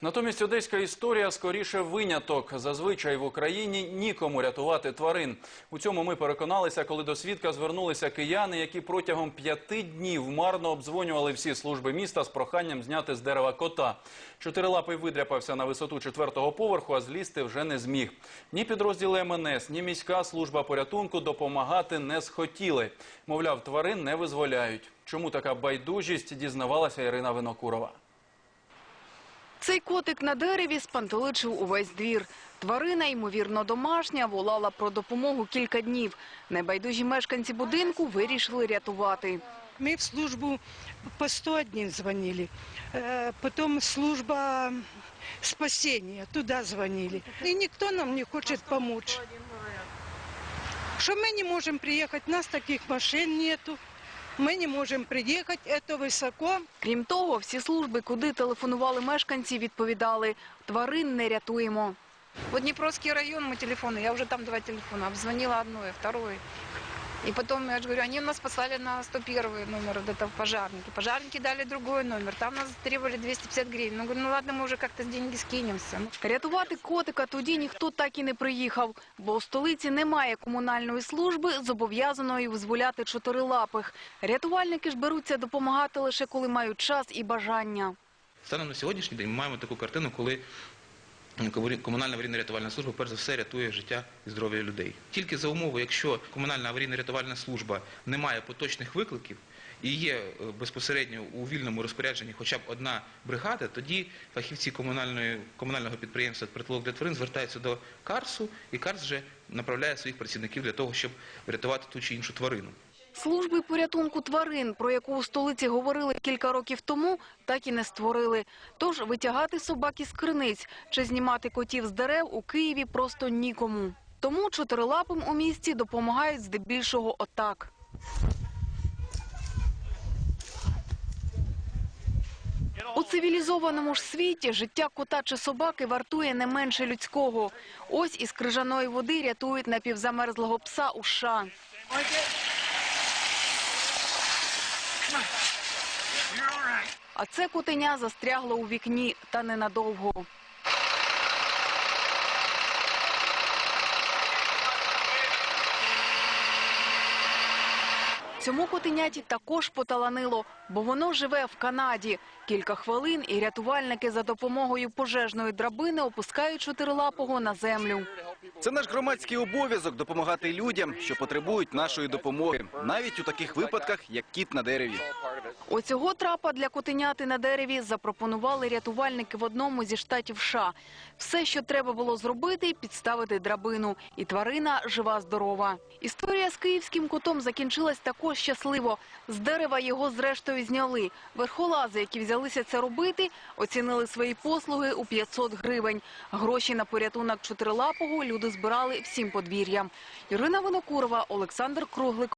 Натомість одеська історія скоріше виняток. Зазвичай в Україні нікому рятувати тварин. У цьому ми переконалися, коли до свідка звернулися кияни, які протягом п'яти днів марно обдзвонювали всі служби міста з проханням зняти з дерева кота. Чотирилапий видряпався на висоту четвертого поверху, а злізти вже не зміг. Ні підрозділи МНС, ні міська служба порятунку допомагати не схотіли. Мовляв, тварин не визволяють. Чому така байдужість, дізнавалася Ірина Винокурова. Цей котик на дереві спантеличив увесь двір. Тварина, ймовірно, домашня, волала про допомогу кілька днів. Небайдужі мешканці будинку вирішили рятувати. Мы в службу по 101 звонили, Э, потом служба спасения, туда звонили. И никто нам не хочет помочь. Что мы не можем приехать, у нас таких машин нету. Мы не можем приехать, это высоко. Крім того, всі служби, куди телефонували мешканці, відповідали – тварин не рятуємо. Вот Днепровский район, мы телефоны, я уже там два телефона, обзвонила одной, второй. И потом, я же говорю, они нас послали на 101 номер, вот это в пожарники. Пожарники дали другой номер, там нас требовали 250 гривен. Ну, говорю, ну ладно, мы уже как-то деньги скинемся. Рятувати котика тоді ніхто так і не приїхав, бо у столиці немає комунальної служби, зобов'язаної визволяти чотирилапих. Рятувальники ж беруться допомагати лише коли мають час і бажання. Станом на сьогоднішній день ми маємо таку картину, коли комунальна аварійно-рятувальна служба перш за все рятує життя і здоров'я людей. Тільки за умови, якщо комунальна аварійно-рятувальна служба не має поточних викликів і є е, безпосередньо у вільному розпорядженні хоча б одна бригада, тоді фахівці комунальної, комунального підприємства «Притулок для тварин звертаються до КАРСу, і КАРС вже направляє своїх працівників для того, щоб врятувати ту чи іншу тварину. Служби порятунку тварин, про яку у столиці говорили кілька років тому, так і не створили. Тож витягати собак із криниць чи знімати котів з дерев у Києві просто нікому. Тому чотирилапим у місті допомагають здебільшого отак. У цивілізованому ж світі життя кота чи собаки вартує не менше людського. Ось із крижаної води рятують напівзамерзлого пса у США. А це котеня застрягло у вікні та ненадовго. Цьому котеняті також поталанило, бо воно живе в Канаді. Кілька хвилин і рятувальники за допомогою пожежної драбини опускають чотирилапого на землю. Це наш громадський обов'язок допомагати людям, що потребують нашої допомоги, навіть у таких випадках, як кіт на дереві. Оцього трапа для котеняти на дереві запропонували рятувальники в одному зі штатів США. Все, що треба було зробити, підставити драбину. І тварина жива-здорова. Історія з київським котом закінчилась також щасливо. З дерева його зрештою зняли. Верхолази, які взялися це робити, оцінили свої послуги у 500 гривень. Гроші на порятунок чотирилапого люди збирали всім подвір'ям. Ірина Винокурова, Олександр Круглик.